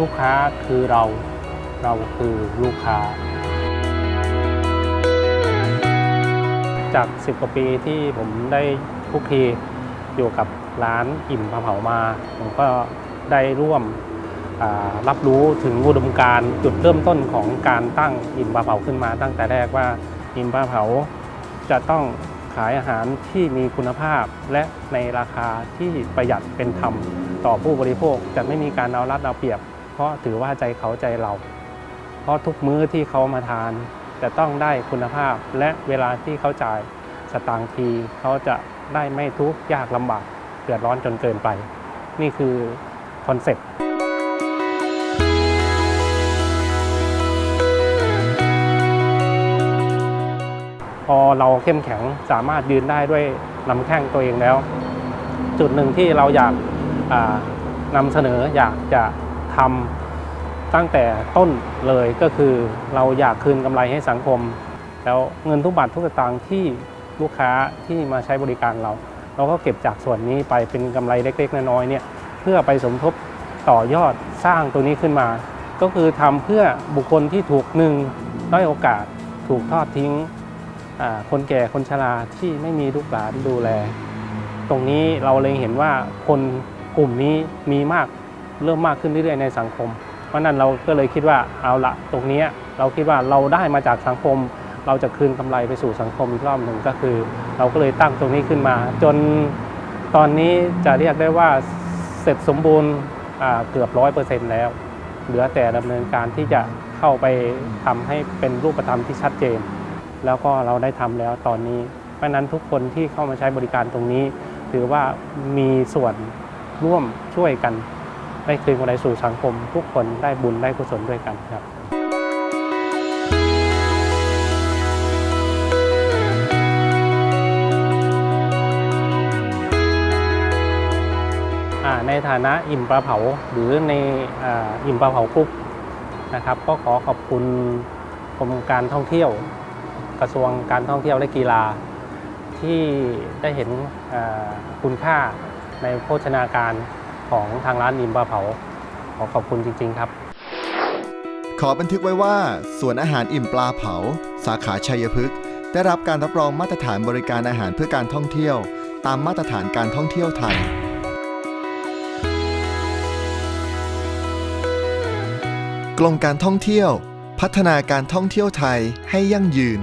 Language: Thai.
ลูกค้าคือเรา เราคือลูกค้า จาก 10 กว่าปีที่ผมได้คุกคีอยู่กับร้านอิ่มปลาเผามา ผมก็ได้ร่วมรับรู้ถึงอุดมการจุดเริ่มต้นของการตั้งอิ่มปลาเผาขึ้นมา ตั้งแต่แรกว่าอิ่มปลาเผาจะต้องขายอาหารที่มีคุณภาพ และในราคาที่ประหยัดเป็นธรรม ต่อผู้บริโภคจะไม่มีการเอารัดเอาเปรียบ เพราะถือว่าใจเขาใจเรา เพราะทุกมื้อที่เขามาทานจะต้องได้คุณภาพและเวลาที่เขาจ่ายสตางค์ทีเขาจะได้ไม่ทุกข์ยากลำบากเดือดร้อนจนเกินไป นี่คือคอนเซ็ปต์พอเราเข้มแข็งสามารถยืนได้ด้วยลำแข้งตัวเองแล้ว จุดหนึ่งที่เราอยากนำเสนออยากจะ ทำตั้งแต่ต้นเลยก็คือเราอยากคืนกำไรให้สังคม แล้วเงินทุกบาททุกสตางค์ที่ลูกค้าที่มาใช้บริการเรา เราก็เก็บจากส่วนนี้ไปเป็นกำไรเล็กๆน้อยๆเนี่ยเพื่อไปสมทบต่อยอดสร้างตัวนี้ขึ้นมา ก็คือทำเพื่อบุคคลที่ถูกหนึ่งด้อยโอกาสถูกทอดทิ้งคนแก่คนชราที่ไม่มีลูกหลานดูแล ตรงนี้เราเลยเห็นว่าคนกลุ่มนี้มีมาก เริ่มมากขึ้นเรื่อยๆในสังคม เพราะนั้นเราก็เลยคิดว่าเอาละตรงนี้เราคิดว่าเราได้มาจากสังคม เราจะคืนกำไรไปสู่สังคมอีกรอบหนึ่งก็คือ เราก็เลยตั้งตรงนี้ขึ้นมา จนตอนนี้จะเรียกได้ว่าเสร็จสมบูรณ์เกือบร้อยเปอร์เซ็นต์แล้ว เหลือแต่ดำเนินการที่จะเข้าไปทำให้เป็นรูปธรรมที่ชัดเจน แล้วก็เราได้ทำแล้วตอนนี้ เพราะนั้นทุกคนที่เข้ามาใช้บริการตรงนี้ ถือว่ามีส่วนร่วมช่วยกัน ได้คืนกำไรสู่สังคม ทุกคนได้บุญได้กุศลด้วยกันครับในฐานะอิ่มปลาเผาหรือในอ,อิ่มปลาเผากรุ๊ปนะครับก็ขอขอบคุณกรมการท่องเที่ยว กระทรวงการท่องเที่ยวและกีฬา ที่ได้เห็นคุณค่าในโภชนาการ ของทางร้านอิ่มปลาเผา ขอขอบคุณจริง ๆ ครับ ขอบันทึกไว้ว่าสวนอาหารอิ่มปลาเผา สาขาชัยพฤกษ์ได้รับการรับรองมาตรฐานบริการอาหารเพื่อการท่องเที่ยว ตามมาตรฐานการท่องเที่ยวไทย กรมการท่องเที่ยว พัฒนาการท่องเที่ยวไทยให้ยั่งยืน